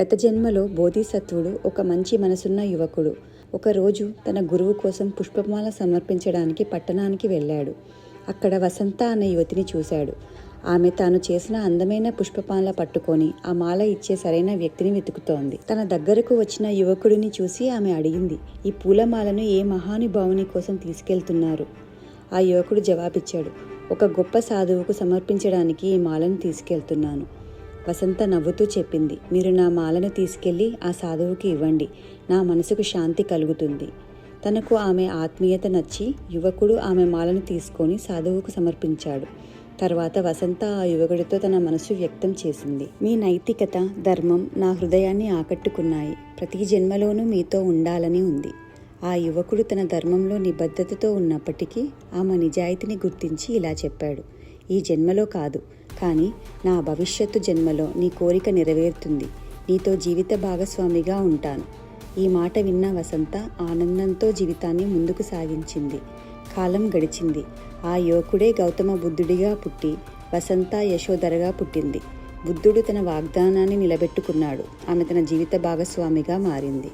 గత జన్మలో బోధిసత్వుడు ఒక మంచి మనసున్న యువకుడు. ఒకరోజు తన గురువు కోసం పుష్పమాల సమర్పించడానికి పట్టణానికి వెళ్ళాడు. అక్కడ వసంత అనే యువతిని చూశాడు. ఆమె తాను చేసిన అందమైన పుష్పమాల పట్టుకొని ఆ మాల ఇచ్చే సరైన వ్యక్తిని వెతుకుతోంది. తన దగ్గరకు వచ్చిన యువకుడిని చూసి ఆమె అడిగింది ఈ పూలమాలను ఏ మహానుభావుని కోసం తీసుకెళ్తున్నారు? ఆ యువకుడు జవాబిచ్చాడు ఒక గొప్ప సాధువుకు సమర్పించడానికి ఈ మాలను తీసుకెళ్తున్నాను. వసంత నవ్వుతూ చెప్పింది. మీరు నా మాలను తీసుకెళ్ళి ఆ సాధువుకి ఇవ్వండి. నా మనసుకు శాంతి కలుగుతుంది. తనకు ఆమె ఆత్మీయత నచ్చి యువకుడు ఆమె మాలను తీసుకొని సాధువుకు సమర్పించాడు. తర్వాత వసంత ఆ యువకుడితో తన మనసు వ్యక్తం చేసింది. మీ నైతికత ధర్మం నా హృదయాన్ని ఆకట్టుకున్నాయి. ప్రతి జన్మలోనూ మీతో ఉండాలని ఉంది. ఆ యువకుడు తన ధర్మంలో నిబద్ధతతో ఉన్నప్పటికీ ఆమె నిజాయితీని గుర్తించి ఇలా చెప్పాడు. ఈ జన్మలో కాదు. కానీ నా భవిష్యత్తు జన్మలో నీ కోరిక నెరవేరుతుంది. నీతో జీవిత భాగస్వామిగా ఉంటాను. ఈ మాట విన్న వసంత ఆనందంతో జీవితాన్ని ముందుకు సాగించింది. కాలం గడిచింది. ఆ యువకుడే గౌతమ బుద్ధుడిగా పుట్టి వసంత యశోధరగా పుట్టింది. బుద్ధుడు తన వాగ్దానాన్ని నిలబెట్టుకున్నాడు. ఆమె తన జీవిత భాగస్వామిగా మారింది.